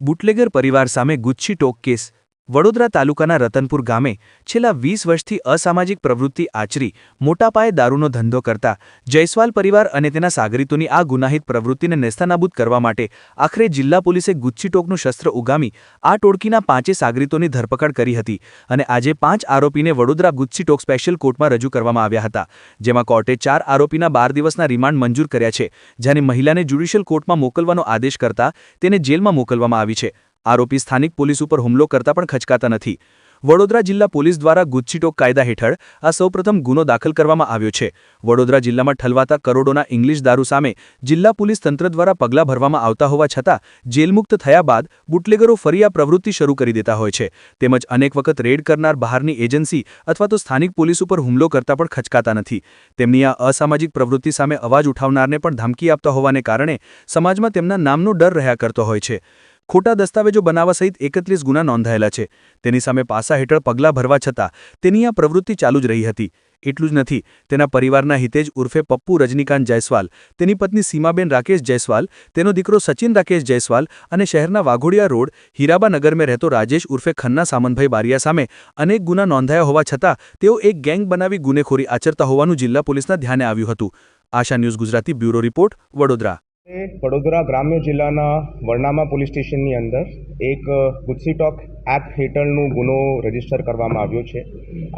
Bootlegger પરિવાર સામે ગુચ્છી talk case Vadodara તાલુકાના રતનપુર ગામે છેલ્લા વીસ વર્ષથી અસામાજિક પ્રવૃત્તિ આચરી મોટા પાયે દારૂનો ધંધો કરતા જયસ્વાલ પરિવાર અને તેના સાગરીતોની આ ગુનાહિત પ્રવૃત્તિને નેસ્તાનાબૂદ કરવા માટે આખરે જિલ્લા પોલીસે ગુચ્છી ટોકનું શસ્ત્ર ઉગામી આ ટોળકીના પાંચે સાગરીતોની ધરપકડ કરી હતી અને આજે પાંચ આરોપીને વડોદરા ગુચ્છી ટોક સ્પેશિયલ કોર્ટમાં રજૂ કરવામાં આવ્યા હતા, જેમાં કોર્ટે ચાર આરોપીના બાર દિવસના રિમાન્ડ મંજૂર કર્યા છે જ્યારે મહિલાને જ્યુડિશિયલ કોર્ટમાં મોકલવાનો આદેશ કરતા તેને જેલમાં મોકલવામાં આવી છે. આરોપી સ્થાનિક પોલીસ ઉપર હુમલો કરતા પણ ખચકાતા નથી. વડોદરા જિલ્લા પોલીસ દ્વારા ગુચ્છીટોક કાયદા હેઠળ આ સૌપ્રથમ ગુનો દાખલ કરવામાં આવ્યો છે. વડોદરા જિલ્લામાં ઠલવાતા કરોડોના ઇંગ્લિશ દારૂ સામે જિલ્લા પોલીસ તંત્ર દ્વારા પગલાં ભરવામાં આવતા હોવા છતાં, જેલમુક્ત થયા બાદ બુટલેગરો ફરી આ પ્રવૃત્તિ શરૂ કરી દેતા હોય છે. તેમજ અનેક વખત રેડ કરનાર બહારની એજન્સી અથવા તો સ્થાનિક પોલીસ ઉપર હુમલો કરતા પણ ખચકાતા નથી. તેમની આ અસામાજિક પ્રવૃત્તિ સામે અવાજ ઉઠાવનારને પણ ધમકી આપતા હોવાને કારણે સમાજમાં તેમના નામનો ડર રહ્યા કરતો હોય છે. ખોટા દસ્તાવેજો બનાવવા સહિત એકત્રીસ ગુના નોંધાયેલા છે. તેની સામે પાસા હેઠળ પગલાં ભરવા છતાં તેની આ પ્રવૃત્તિ ચાલુ જ રહી હતી. એટલું જ નથી, તેના પરિવારના હિતેજ ઉર્ફે પપ્પુ રજનીકાંત જયસ્વાલ, તેની પત્ની સીમાબેન રાકેશ જયસ્વાલ, તેનો દીકરો સચિન રાકેશ જયસ્વાલ અને શહેરના વાઘોડિયા રોડ હીરાબા નગરમાં રહેતો રાજેશ ઉર્ફે ખન્ના સામંતભાઈ બારિયા સામે અનેક ગુના નોંધાયા હોવા છતાં તેઓ એક ગેંગ બનાવી ગુનેખોરી આચરતા હોવાનું જિલ્લા પોલીસના ધ્યાને આવ્યું હતું. Asha news Gujarati bureau report, Vadodara. Vadodara ગ્રામ્ય જિલ્લાના વરનામા પોલીસ સ્ટેશનની અંદર એક ગુસ્સી ટોક એપ હેઠળનો ગુનો રજિસ્ટર કરવામાં આવ્યો છે.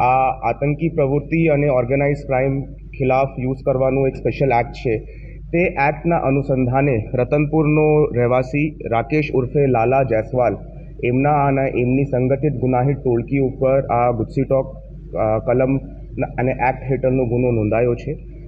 આ આતંકી પ્રવૃત્તિ અને ઓર્ગેનાઇઝ ક્રાઇમ ખિલાફ યુઝ કરવાનું એક સ્પેશિયલ એક્ટ છે. તે એક્ટના અનુસંધાને રતનપુરનો રહેવાસી રાકેશ ઉર્ફે લાલા જયસ્વાલ એમના અને એમની સંગઠિત ગુનાહિત ટોળકી ઉપર આ ગુસ્સી ટોક કલમ અને એક્ટ હેઠળનો ગુનો નોંધાયો છે.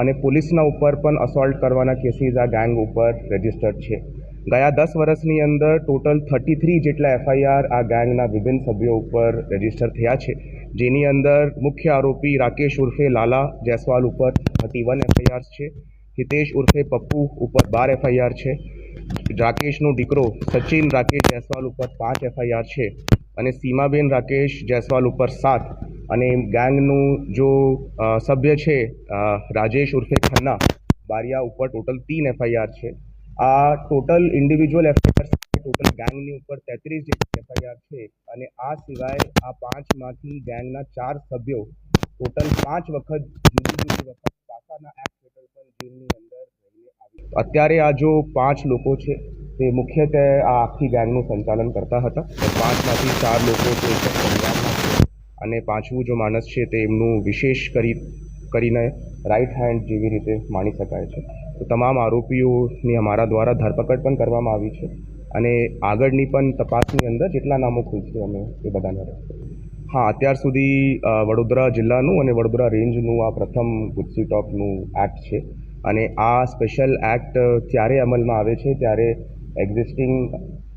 અને પોલીસના ઉપર પણ અસોલ્ટ કરવાના કેસીસ આ ગેંગ ઉપર રજિસ્ટર્ડ છે. ગયા દસ વર્ષની અંદર ટોટલ થર્ટી થ્રી જેટલા એફઆઈઆર આ ગેંગના વિભિન્ન સભ્યો ઉપર રજિસ્ટર થયા છે. જેની અંદર મુખ્ય આરોપી રાકેશ ઉર્ફે લાલા જયસ્વાલ ઉપર થર્ટી વન એફઆઈઆર છે. હિતેશ ઉર્ફે પપ્પુ ઉપર બાર એફઆઈઆર છે. રાકેશનો દીકરો સચિન રાકેશ જયસ્વાલ ઉપર પાંચ એફઆઈઆર છે. અને સીમાબેન રાકેશ જયસ્વાલ ઉપર સાત. અને ગેંગનું જો સભ્ય છે રાજેશ ઉર્ફે ખન્ના, બારિયા ઉપર ટોટલ તીન એફઆઈઆર છે. આ ટોટલ ઇન્ડિવિજ્યુઅલ એફઆઈઆર ટોટલ ગેંગની ઉપર તેત્રીસ જેટલી એફઆઈઆર છે અને આ સિવાય આ પાંચમાંથી ગેંગના ચાર સભ્યો ટોટલ પાંચ વખત જુદી જુદી વખત પાસાના એક્ટ હેઠળ પણ જેલની અંદર અત્યારે આ જો પાંચ લોકો છે, તે મુખ્યત્વે આ આખી ગેંગનું સંચાલન કરતા હતા. પાંચમાંથી ચાર લોકો તો એક છે અને પાંચમું જો માણસ છે તે એમનું વિશેષ કરી, કરીને રાઈટ હેન્ડ જેવી રીતે માની શકાય છે. તો તમામ આરોપીઓની અમારા દ્વારા ધરપકડ પણ કરવામાં આવી છે અને આગળની પણ તપાસની અંદર જેટલા નામો ખુલશે અમે એ બધાને હા, અત્યાર સુધી વડોદરા જિલ્લાનું અને વડોદરા રેન્જનું આ પ્રથમ ગુજસી ટોપનું એક્ટ છે અને આ સ્પેશિયલ એક્ટ ત્યારે અમલમાં આવે છે, ત્યારે એક્ઝિસ્ટિંગ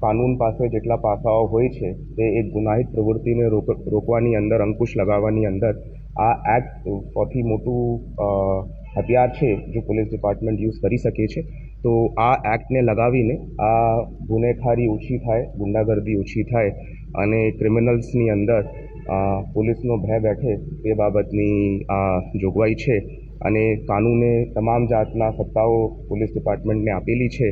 કાનૂન પાસે જેટલા પાસાઓ હોય છે, તે એક ગુનાહિત પ્રવૃત્તિને રોક, રોકવાની અંદર, અંકુશ લગાવવાની અંદર, આ એક્ટ સૌથી મોટું હથિયાર છે જો પોલીસ ડિપાર્ટમેન્ટ યુઝ કરી શકે છે. તો આ એક્ટને લગાવીને આ ગુનેખારી ઓછી થાય, ગુંડાગર્દી ઓછી થાય અને ક્રિમિનલ્સની અંદર પોલીસનો ભય બેઠે તે બાબતની આ જોગવાઈ છે અને કાનૂને તમામ જાતના સત્તાઓ પોલીસ ડિપાર્ટમેન્ટને આપેલી છે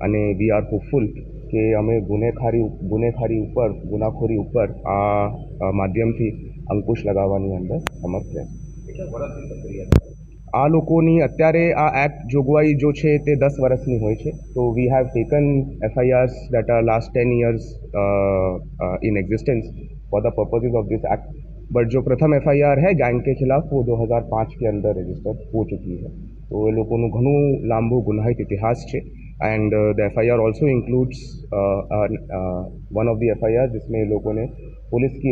અને વી આર હોપફુલ કે અમે ગુનેખારી ગુનેખારી ઉપર ગુનાખોરી ઉપર આ અ, માધ્યમથી અંકુશ લગાવવાની અંદર સમર્થ રહેશે આ લોકોની અત્યારે આ એક્ટ જોગવાઈ જો છે તે દસ વર્ષની હોય છે તો we have taken FIRs that are last ten years in existence for the purposes of this act but जो प्रथम एफआईआर है गैंग के खिलाफ वो 2005 के अंदर रजिस्टर हो चुकी है તો એ લોકોનું ઘણું લાંબુ and uh, the FIR also includes uh, uh, uh, one of the FIRs जिसमें लोगों ने पुलिस की